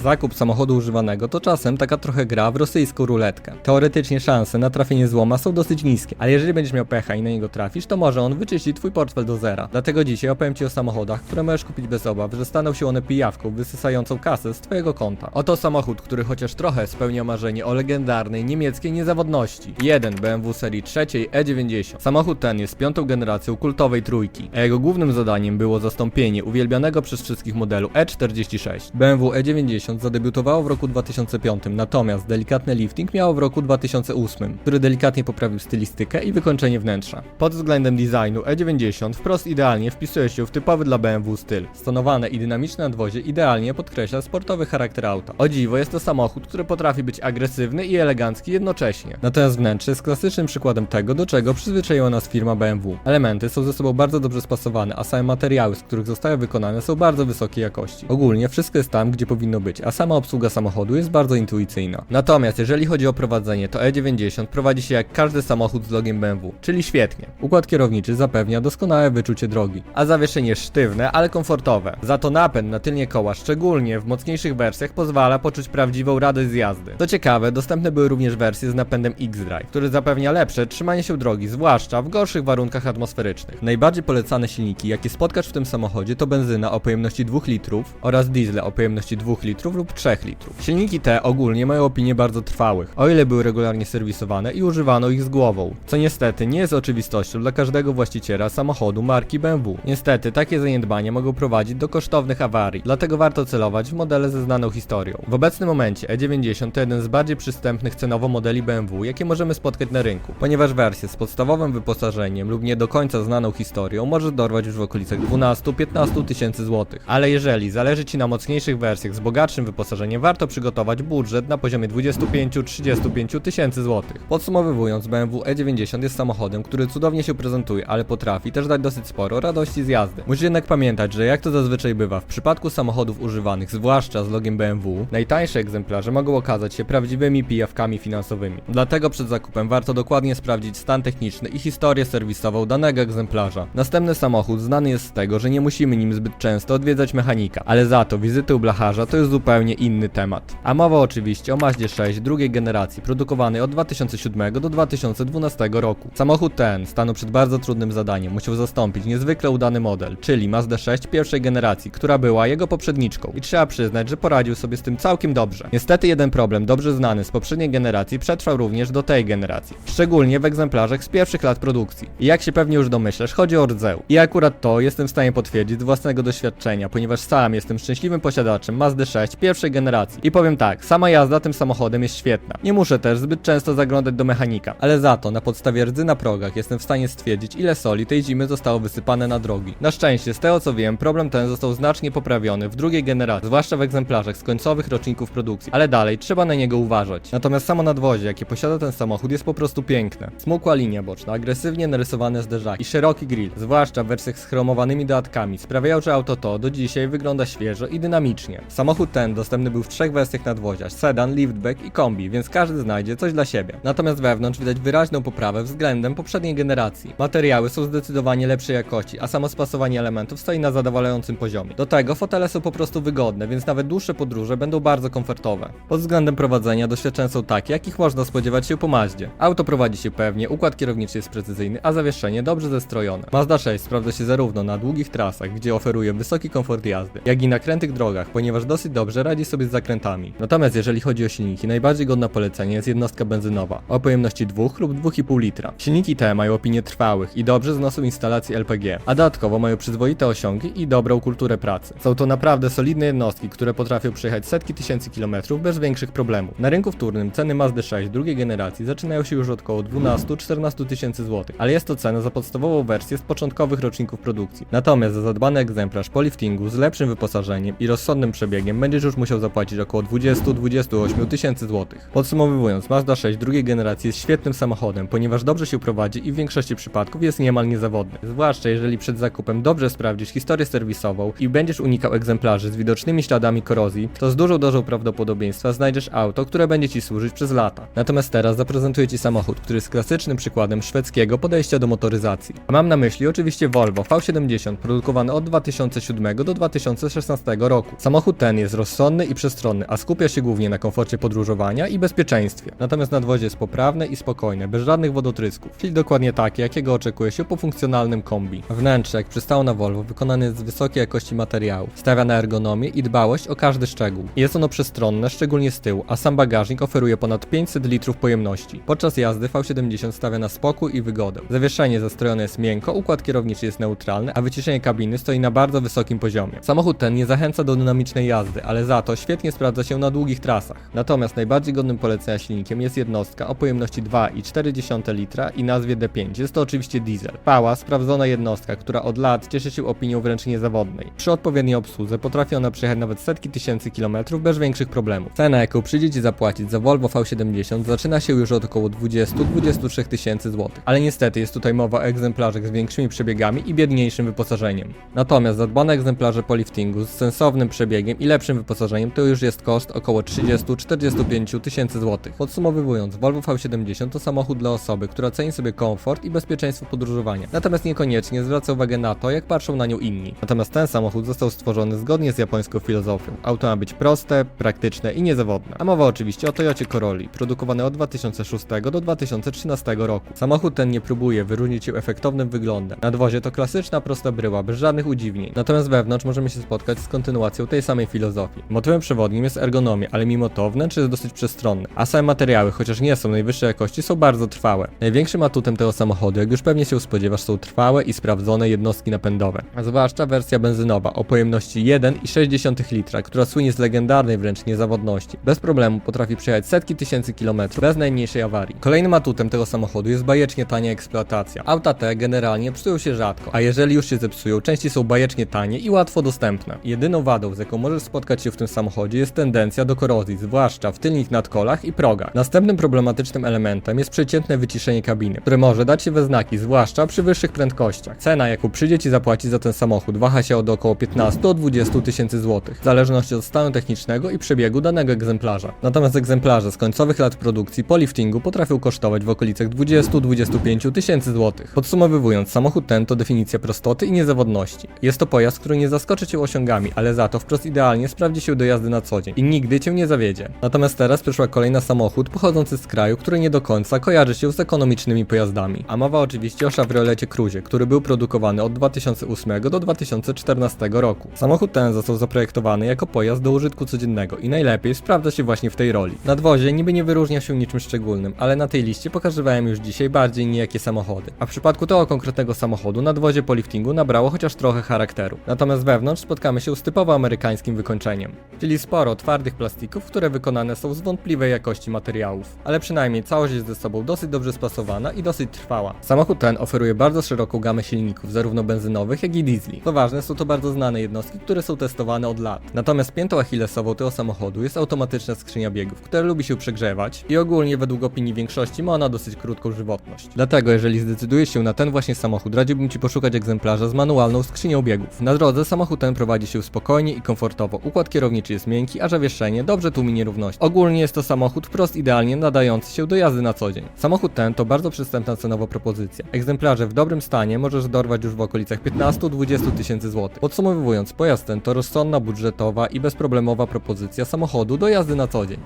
Zakup samochodu używanego to czasem taka trochę gra w rosyjską ruletkę. Teoretycznie szanse na trafienie złoma są dosyć niskie, ale jeżeli będziesz miał pecha i na niego trafisz, to może on wyczyścić twój portfel do zera. Dlatego dzisiaj opowiem ci o samochodach, które możesz kupić bez obaw, że staną się one pijawką wysysającą kasę z twojego konta. Oto samochód, który chociaż trochę spełnia marzenie o legendarnej niemieckiej niezawodności. Jeden BMW serii trzeciej E90. Samochód ten jest piątą generacją kultowej trójki, a jego głównym zadaniem było zastąpienie uwielbianego przez wszystkich modelu E46. BMW E90 zadebiutowało w roku 2005, natomiast delikatny lifting miało w roku 2008, który delikatnie poprawił stylistykę i wykończenie wnętrza. Pod względem designu E90 wprost idealnie wpisuje się w typowy dla BMW styl. Stonowane i dynamiczne nadwozie idealnie podkreśla sportowy charakter auta. O dziwo jest to samochód, który potrafi być agresywny i elegancki jednocześnie. Natomiast wnętrze jest klasycznym przykładem tego, do czego przyzwyczaiła nas firma BMW. Elementy są ze sobą bardzo dobrze spasowane, a same materiały, z których zostały wykonane są bardzo wysokiej jakości. Ogólnie wszystko jest tam, gdzie powinno być, a sama obsługa samochodu jest bardzo intuicyjna. Natomiast jeżeli chodzi o prowadzenie, to E90 prowadzi się jak każdy samochód z logiem BMW, czyli świetnie. Układ kierowniczy zapewnia doskonałe wyczucie drogi, a zawieszenie sztywne, ale komfortowe. Za to napęd na tylnie koła, szczególnie w mocniejszych wersjach, pozwala poczuć prawdziwą radość z jazdy. Co ciekawe, dostępne były również wersje z napędem X-Drive, który zapewnia lepsze trzymanie się drogi, zwłaszcza w gorszych warunkach atmosferycznych. Najbardziej polecane silniki, jakie spotkasz w tym samochodzie, to benzyna o pojemności 2 litrów oraz diesle o pojemności 2 litrów lub 3 litrów. Silniki te ogólnie mają opinię bardzo trwałych, o ile były regularnie serwisowane i używano ich z głową, co niestety nie jest oczywistością dla każdego właściciela samochodu marki BMW. Niestety takie zaniedbania mogą prowadzić do kosztownych awarii, dlatego warto celować w modele ze znaną historią. W obecnym momencie E90 to jeden z bardziej przystępnych cenowo modeli BMW, jakie możemy spotkać na rynku, ponieważ wersje z podstawowym wyposażeniem lub nie do końca znaną historią może dorwać już w okolicach 12-15 tysięcy złotych. Ale jeżeli zależy Ci na mocniejszych wersjach z bogatszym wyposażeniem, warto przygotować budżet na poziomie 25-35 tysięcy złotych. Podsumowując, BMW E90 jest samochodem, który cudownie się prezentuje, ale potrafi też dać dosyć sporo radości z jazdy. Musisz jednak pamiętać, że jak to zazwyczaj bywa, w przypadku samochodów używanych, zwłaszcza z logiem BMW, najtańsze egzemplarze mogą okazać się prawdziwymi pijawkami finansowymi. Dlatego przed zakupem warto dokładnie sprawdzić stan techniczny i historię serwisową danego egzemplarza. Następny samochód znany jest z tego, że nie musimy nim zbyt często odwiedzać mechanika, ale za to wizyty u blacharza to jest zupełnie inny temat. A mowa oczywiście o Mazdzie 6 drugiej generacji, produkowanej od 2007 do 2012 roku. Samochód ten stanął przed bardzo trudnym zadaniem, musiał zastąpić niezwykle udany model, czyli Mazda 6 pierwszej generacji, która była jego poprzedniczką i trzeba przyznać, że poradził sobie z tym całkiem dobrze. Niestety jeden problem dobrze znany z poprzedniej generacji przetrwał również do tej generacji, szczególnie w egzemplarzach z pierwszych lat produkcji. I jak się pewnie już domyślasz, chodzi o rdzeł. I akurat to jestem w stanie potwierdzić z własnego doświadczenia, ponieważ sam jestem szczęśliwym posiadaczem Mazdy 6 pierwszej generacji. I powiem tak, sama jazda tym samochodem jest świetna. Nie muszę też zbyt często zaglądać do mechanika, ale za to na podstawie rdzy na progach jestem w stanie stwierdzić ile soli tej zimy zostało wysypane na drogi. Na szczęście, z tego co wiem, problem ten został znacznie poprawiony w drugiej generacji, zwłaszcza w egzemplarzach z końcowych roczników produkcji, ale dalej trzeba na niego uważać. Natomiast samo nadwozie, jakie posiada ten samochód jest po prostu piękne. Smukła linia boczna, agresywnie narysowane zderzaki i szeroki grill, zwłaszcza w wersjach z chromowanymi dodatkami, sprawiają, że auto to do dzisiaj wygląda świeżo i dynamicznie. Samochód ten dostępny był w trzech wersjach nadwozia, sedan, liftback i kombi, więc każdy znajdzie coś dla siebie. Natomiast wewnątrz widać wyraźną poprawę względem poprzedniej generacji. Materiały są zdecydowanie lepszej jakości, a samo spasowanie elementów stoi na zadowalającym poziomie. Do tego fotele są po prostu wygodne, więc nawet dłuższe podróże będą bardzo komfortowe. Pod względem prowadzenia doświadczenia są takie, jakich można spodziewać się po Mazdzie. Auto prowadzi się pewnie, układ kierowniczy jest precyzyjny, a zawieszenie dobrze zestrojone. Mazda 6 sprawdza się zarówno na długich trasach, gdzie oferuje wysoki komfort jazdy, jak i na krętych drogach, ponieważ dosyć dobrze radzi sobie z zakrętami. Natomiast jeżeli chodzi o silniki, najbardziej godna polecenia jest jednostka benzynowa o pojemności 2 lub 2,5 litra. Silniki te mają opinię trwałych i dobrze znoszą instalacji LPG, a dodatkowo mają przyzwoite osiągi i dobrą kulturę pracy. Są to naprawdę solidne jednostki, które potrafią przejechać setki tysięcy kilometrów bez większych problemów. Na rynku wtórnym ceny Mazdy 6 drugiej generacji zaczynają się już od około 12-14 tysięcy złotych, ale jest to cena za podstawową wersję z początkowych roczników produkcji. Natomiast za zadbany egzemplarz po liftingu z lepszym wyposażeniem i rozsądnym przebiegiem będziesz już musiał zapłacić około 20-28 tysięcy złotych. Podsumowując, Mazda 6 drugiej generacji jest świetnym samochodem, ponieważ dobrze się prowadzi i w większości przypadków jest niemal niezawodny. Zwłaszcza jeżeli przed zakupem dobrze sprawdzisz historię serwisową i będziesz unikał egzemplarzy z widocznymi śladami korozji, to z dużą dozą prawdopodobieństwa znajdziesz auto, które będzie Ci służyć przez lata. Natomiast teraz zaprezentuję Ci samochód, który jest klasycznym przykładem szwedzkiego podejścia do motoryzacji. A mam na myśli oczywiście Volvo V70, produkowany od 2007 do 2016 roku. Samochód ten jest rozsądny rozsądny i przestronny, a skupia się głównie na komforcie podróżowania i bezpieczeństwie. Natomiast nadwozie jest poprawne i spokojne, bez żadnych wodotrysków, czyli dokładnie takie, jakiego oczekuje się po funkcjonalnym kombi. Wnętrze, jak przystało na Volvo, wykonane jest z wysokiej jakości materiałów, stawia na ergonomię i dbałość o każdy szczegół. Jest ono przestronne, szczególnie z tyłu, a sam bagażnik oferuje ponad 500 litrów pojemności. Podczas jazdy V70 stawia na spokój i wygodę. Zawieszenie zastrojone jest miękko, układ kierowniczy jest neutralny, a wyciszenie kabiny stoi na bardzo wysokim poziomie. Samochód ten nie zachęca do dynamicznej jazdy, ale za to świetnie sprawdza się na długich trasach. Natomiast najbardziej godnym polecenia silnikiem jest jednostka o pojemności 2,4 litra i nazwie D5. Jest to oczywiście diesel. Pała, sprawdzona jednostka, która od lat cieszy się opinią wręcz niezawodnej. Przy odpowiedniej obsłudze potrafi ona przejechać nawet setki tysięcy kilometrów bez większych problemów. Cena, jaką przyjdzie Ci zapłacić za Volvo V70 zaczyna się już od około 20-23 tysięcy złotych. Ale niestety jest tutaj mowa o egzemplarzach z większymi przebiegami i biedniejszym wyposażeniem. Natomiast zadbane egzemplarze po liftingu z sensownym przebiegiem i lepszym wyposażeniem to już jest koszt około 30-45 tysięcy złotych. Podsumowując, Volvo V70 to samochód dla osoby, która ceni sobie komfort i bezpieczeństwo podróżowania. Natomiast niekoniecznie zwraca uwagę na to, jak patrzą na nią inni. Natomiast ten samochód został stworzony zgodnie z japońską filozofią. Auto ma być proste, praktyczne i niezawodne. A mowa oczywiście o Toyocie Corolli, produkowane od 2006 do 2013 roku. Samochód ten nie próbuje wyróżnić się efektownym wyglądem. Nadwozie to klasyczna prosta bryła, bez żadnych udziwnień. Natomiast wewnątrz możemy się spotkać z kontynuacją tej samej filozofii. Motywem przewodnim jest ergonomia, ale mimo to wnętrze jest dosyć przestronne. A same materiały, chociaż nie są najwyższej jakości, są bardzo trwałe. Największym atutem tego samochodu, jak już pewnie się spodziewasz, są trwałe i sprawdzone jednostki napędowe. A zwłaszcza wersja benzynowa o pojemności 1,6 litra, która słynie z legendarnej wręcz niezawodności. Bez problemu potrafi przejechać setki tysięcy kilometrów bez najmniejszej awarii. Kolejnym atutem tego samochodu jest bajecznie tania eksploatacja. Auta te generalnie psują się rzadko, a jeżeli już się zepsują, częściej są bajecznie tanie i łatwo dostępne. Jedyną wadą, z jaką możesz spotkać się w tym samochodzie jest tendencja do korozji, zwłaszcza w tylnych nadkolach i progach. Następnym problematycznym elementem jest przeciętne wyciszenie kabiny, które może dać się we znaki, zwłaszcza przy wyższych prędkościach. Cena, jaką przyjdzie Ci zapłacić za ten samochód, waha się od około 15 do 20 tysięcy złotych, w zależności od stanu technicznego i przebiegu danego egzemplarza. Natomiast egzemplarze z końcowych lat produkcji po liftingu potrafią kosztować w okolicach 20-25 tysięcy złotych. Podsumowując, samochód ten to definicja prostoty i niezawodności. Jest to pojazd, który nie zaskoczy Cię osiągami, ale za to wprost idealnie sprawdzi się do jazdy na co dzień i nigdy Cię nie zawiedzie. Natomiast teraz przyszła kolejna samochód pochodzący z kraju, który nie do końca kojarzy się z ekonomicznymi pojazdami. A mowa oczywiście o Chevrolecie Cruze, który był produkowany od 2008 do 2014 roku. Samochód ten został zaprojektowany jako pojazd do użytku codziennego i najlepiej sprawdza się właśnie w tej roli. Nadwozie niby nie wyróżnia się niczym szczególnym, ale na tej liście pokazywałem już dzisiaj bardziej niejakie samochody. A w przypadku tego konkretnego samochodu nadwozie po liftingu nabrało chociaż trochę charakteru. Natomiast wewnątrz spotkamy się z typowo amerykańskim wykończeniem, czyli sporo twardych plastików, które wykonane są z wątpliwej jakości materiałów. Ale przynajmniej całość jest ze sobą dosyć dobrze spasowana i dosyć trwała. Samochód ten oferuje bardzo szeroką gamę silników, zarówno benzynowych, jak i diesli. Co ważne, są to bardzo znane jednostki, które są testowane od lat. Natomiast piętą achillesową tego samochodu jest automatyczna skrzynia biegów, która lubi się przegrzewać i ogólnie według opinii większości ma ona dosyć krótką żywotność. Dlatego jeżeli zdecydujesz się na ten właśnie samochód, radziłbym Ci poszukać egzemplarza z manualną skrzynią biegów. Na drodze samochód ten prowadzi się spokojnie i komfortowo. Kierowniczy jest miękki, a zawieszenie dobrze tłumi nierówności. Ogólnie jest to samochód wprost idealnie nadający się do jazdy na co dzień. Samochód ten to bardzo przystępna cenowo propozycja. Egzemplarze w dobrym stanie możesz dorwać już w okolicach 15-20 tysięcy złotych. Podsumowując, pojazd ten to rozsądna, budżetowa i bezproblemowa propozycja samochodu do jazdy na co dzień.